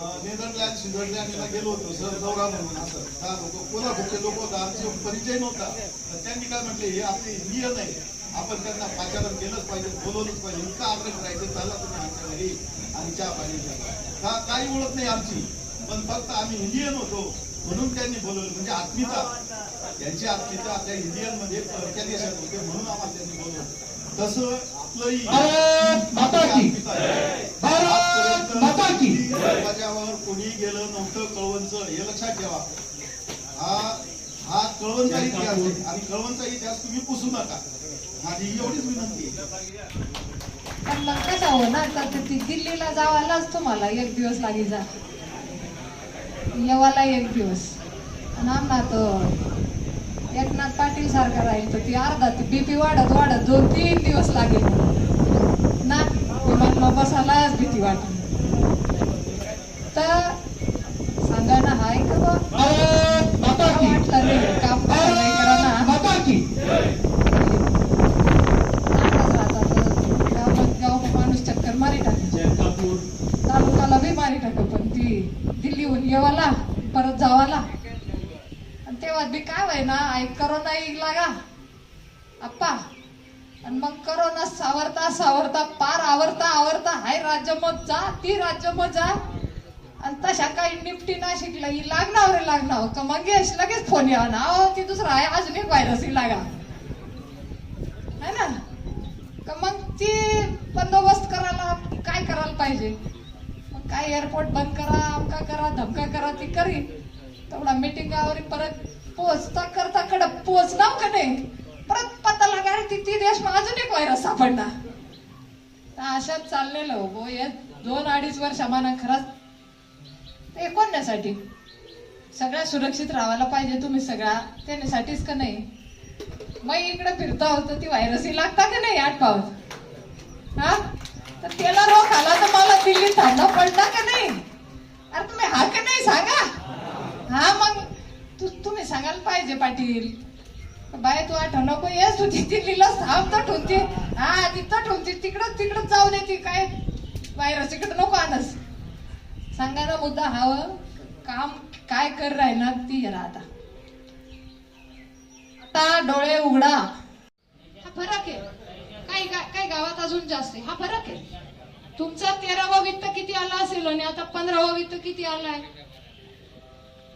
Netherland स्वित्झर्लँडला गेलो होतो sir दौरा म्हणून असं. दहा लोक कोल्हापूरचे लोक होता आमचे परिचय नव्हता. तर त्यांनी काय म्हटले हे आपले इंडियन आहे. आपण त्यांना पाचारण केलंच पाहिजे बोलवलंच पाहिजे. इतका आग्रह करायचं चला तुम्ही आमच्या घरी आणि चहा पाणी का काही ओळख नाही आमची पण फक्त आम्ही इंडियन होतो म्हणून त्यांनी बोलवलं. म्हणजे आत्मीयता त्यांची आत्मीयता आपल्या इंडियनमध्ये परक्या देशात होते म्हणून आम्हाला त्यांनी बोलवलं. तसं भारत माता की. भारत माता की। दरवाजावर कोणी गेलं नव्हतं कळवणचं हे लक्षात ठेवा. हा हा कळवणचा इतिहास आहे. आणि कळवणचा इतिहास तुम्ही पुसू नका. माझी एवढीच विनंती आहे. पण मग कसं होणार तर ते दिल्लीला जावालाच तुम्हाला एक दिवस लागे जा. येवाला एक दिवस. आणि आम्हाला तर एकनाथ पाटील सारखं राहील तर ती अर्धा ती बीपी वाढत वाढत दोन तीन दिवस लागेल ना विमानमा बसायलाच भीती वाटली तर सांगा ना हाय का बा भारत माता की वाटलं नाही काम करा नाही करा ना भारत माता की नाटक राहतात गावात गाव माणूस चक्कर मारी टाकायचे तालुकाला बी मारी टाक पण ती दिल्लीहून येवाला परत जावाला. आणि तेव्हा बी काय व्हाय ना आई करोना येईल लागा. आप्पा आणि मग करोना सावरता सावरता पार आवरता आवरता हाय राज्य मत जा ती राज्य मत जा. आणि तशा काही निपटी ना शिकला ही लागणार रे लागणार. का मग यश लगेच फोन यावा ना. अहो ती दुसरा आहे अजून एक व्हायरस ही लागा. है ना? का मग ती बंदोबस्त करायला काय करायला पाहिजे? काय एअरपोर्ट बंद करा अमका करा धमका करा ती करी. तेवढा मिटिंगावर परत पोहोचता करता कड पोहोचणार का नाही? परत पत्ता लागाय ती ती देश मग अजून एक व्हायरस सापडला. तर अशात चाललेलं हो हे दोन अडीच वर्ष आम्हाला खरंच ते कोणत्यासाठी सगळ्या सुरक्षित राहायला पाहिजे तुम्ही सगळ्या त्याच्यासाठीच का नाही? मग इकडे फिरता होतं ती व्हायरस लागता का नाही आठ पावत हा? तर त्याला रोख आला तर मला दिल्लीत सांगा. हा मग तू तुम्ही सांगायला पाहिजे पाटील. बाय तू आठव नको येस तू तिथे दिल्लीला थांब तर ठेवते हा तिथं ठेवते तिकडं तिकडं जाऊ दे ती काय? बाहेर इकडं नको आणस. सांगा ना मुद्दा हवं हो. काम काय कर राहिना ती जरा आता. आता डोळे उघडा. हा फरक आहे. काही काय काही गावात अजून जास्त हा फरक आहे. तुमचा तेरावा वित्त किती आला असेल आणि आता पंधरावा वित्त किती आलाय?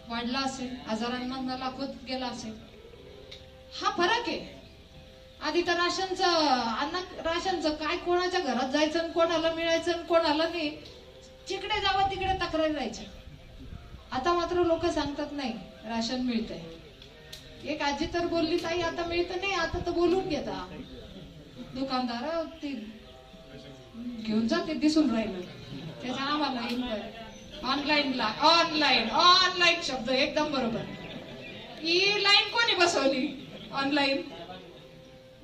वाढला असेल हजारांमधनं लाखोत गेला असेल. हा फरक आहे. आधी तर राशनचं अन्न राशनचं काय कोणाच्या घरात जायचं आणि कोणाला मिळायचं आणि कोणाला नाही जिकडे जावं तिकडे तक्रारी राहायच्या. आता मात्र लोक सांगतात नाही राशन मिळतंय. एक आजी तर बोलली ताई आता मिळतं नाही आता तर बोलून घेता दुकानदार ती ते घेऊन जा ते दिसून राहिलं. त्याच्या आम्हाला ऑनलाईन ला ऑनलाईन ऑनलाईन शब्द एकदम बरोबर. ही लाईन कोणी बसवली? ऑनलाईन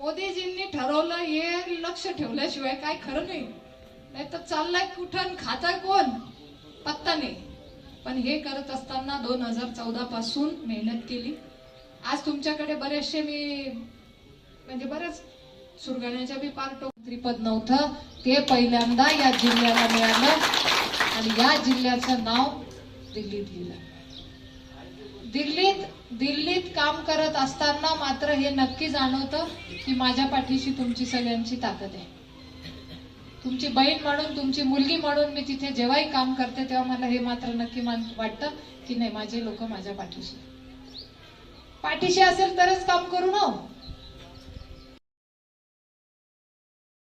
मोदीजींनी ठरवलं हे लक्ष ठेवल्याशिवाय काय खरं नाही. नाही तर चाललंय कुठं खाताय कोण? पत्ता नाही. पण हे करत असताना दोन हजार चौदा पासून मेहनत केली. आज तुमच्याकडे बरेचसे मी म्हणजे बरेच सुरगाण्याच्या बी पार्ट त्रिपद नव्हतं. ते पहिल्यांदा या जिल्ह्याला मिळालं. आणि या जिल्ह्याचं नाव दिल्लीत लिहिलं. दिल्लीत दिल्लीत काम करत असताना मात्र हे नक्की जाणवतं की माझ्या पाठीशी तुमची सगळ्यांची ताकद आहे. तुमची बहीण म्हणून तुमची मुलगी म्हणून मी तिथे जेव्हाही काम करते तेव्हा मला हे मात्र नक्की मान वाटतं की नाही माझे लोक माझ्या पाठीशी. पाठीशी असेल तरच काम करू ना हो.